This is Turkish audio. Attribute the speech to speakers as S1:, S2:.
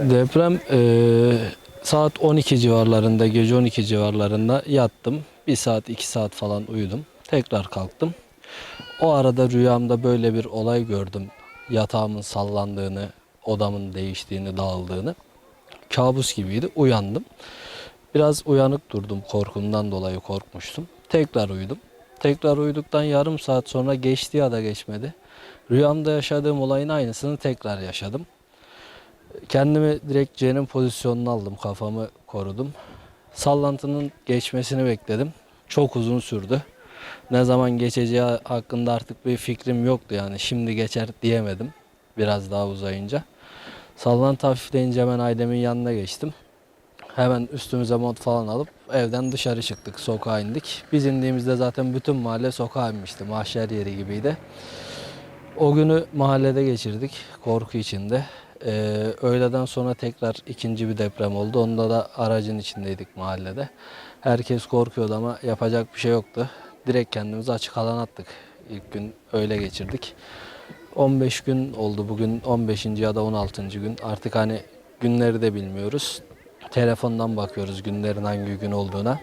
S1: Deprem eee, saat 12 civarlarında, gece 12 civarlarında yattım. Bir saat, iki saat falan uyudum. Tekrar kalktım. O arada rüyamda böyle bir olay gördüm. Yatağımın sallandığını, odamın değiştiğini, dağıldığını. Kabus gibiydi. Uyandım. Biraz uyanık durdum. Korkumdan dolayı korkmuştum. Tekrar uyudum. Tekrar uyuduktan yarım saat sonra geçti ya da geçmedi. Rüyamda yaşadığım olayın aynısını tekrar yaşadım. Kendimi direkt C'nin pozisyonuna aldım. Kafamı korudum. Sallantının geçmesini bekledim. Çok uzun sürdü. Ne zaman geçeceği hakkında artık bir fikrim yoktu yani. Şimdi geçer diyemedim. Biraz daha uzayınca. Sallantı hafifleyince hemen ailemin yanına geçtim. Hemen üstümüze mont falan alıp evden dışarı çıktık. Sokağa indik. Biz indiğimizde zaten bütün mahalle sokağa inmişti. Mahşer yeri gibiydi. O günü mahallede geçirdik korku içinde. Ee, öğleden sonra tekrar ikinci bir deprem oldu. Onda da aracın içindeydik mahallede. Herkes korkuyordu ama yapacak bir şey yoktu. Direkt kendimizi açık alan attık. İlk gün öyle geçirdik. 15 gün oldu bugün 15. ya da 16. gün. Artık hani günleri de bilmiyoruz. Telefondan bakıyoruz günlerin hangi gün olduğuna.